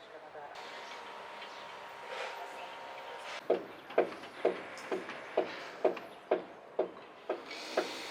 Başkanı da.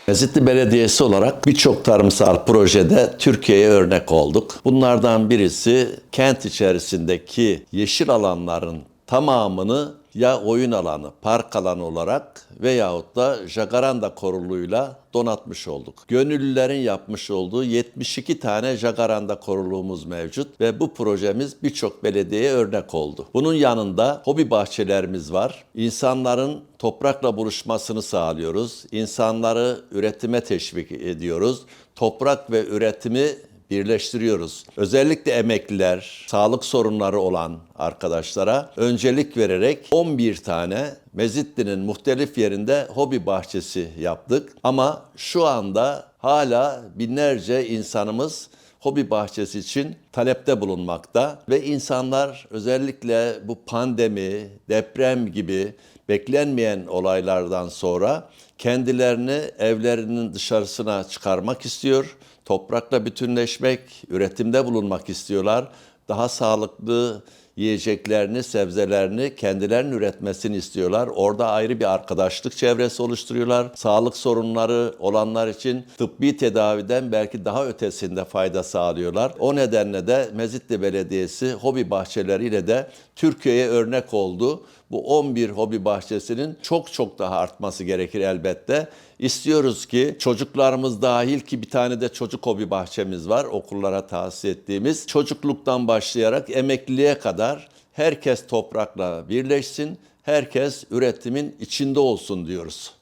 Mezitli Belediyesi olarak birçok tarımsal projede Türkiye'ye örnek olduk. Bunlardan birisi kent içerisindeki yeşil alanların tamamını ya oyun alanı, park alanı olarak veyahut da jagaranda koruluğuyla donatmış olduk. Gönüllülerin yapmış olduğu 72 tane jagaranda koruluğumuz mevcut ve bu projemiz birçok belediyeye örnek oldu. Bunun yanında hobi bahçelerimiz var. İnsanların toprakla buluşmasını sağlıyoruz. İnsanları üretime teşvik ediyoruz. Toprak ve üretimi birleştiriyoruz. Özellikle emekliler, sağlık sorunları olan arkadaşlara öncelik vererek 11 tane Mezitli'nin muhtelif yerinde hobi bahçesi yaptık. Ama şu anda hala binlerce insanımız hobi bahçesi için talepte bulunmakta ve insanlar özellikle bu pandemi, deprem gibi beklenmeyen olaylardan sonra kendilerini evlerinin dışarısına çıkarmak istiyor. Toprakla bütünleşmek, üretimde bulunmak istiyorlar. Daha sağlıklı yiyeceklerini, sebzelerini kendilerinin üretmesini istiyorlar. Orada ayrı bir arkadaşlık çevresi oluşturuyorlar. Sağlık sorunları olanlar için tıbbi tedaviden belki daha ötesinde fayda sağlıyorlar. O nedenle de Mezitli Belediyesi hobi bahçeleriyle de Türkiye'ye örnek oldu. Bu 11 hobi bahçesinin çok çok daha artması gerekir elbette. İstiyoruz ki çocuklarımız dahil ki bir tane de çocuk hobi bahçemiz var okullara tahsis ettiğimiz. Çocukluktan başlayarak emekliliğe kadar herkes toprakla birleşsin, herkes üretimin içinde olsun diyoruz.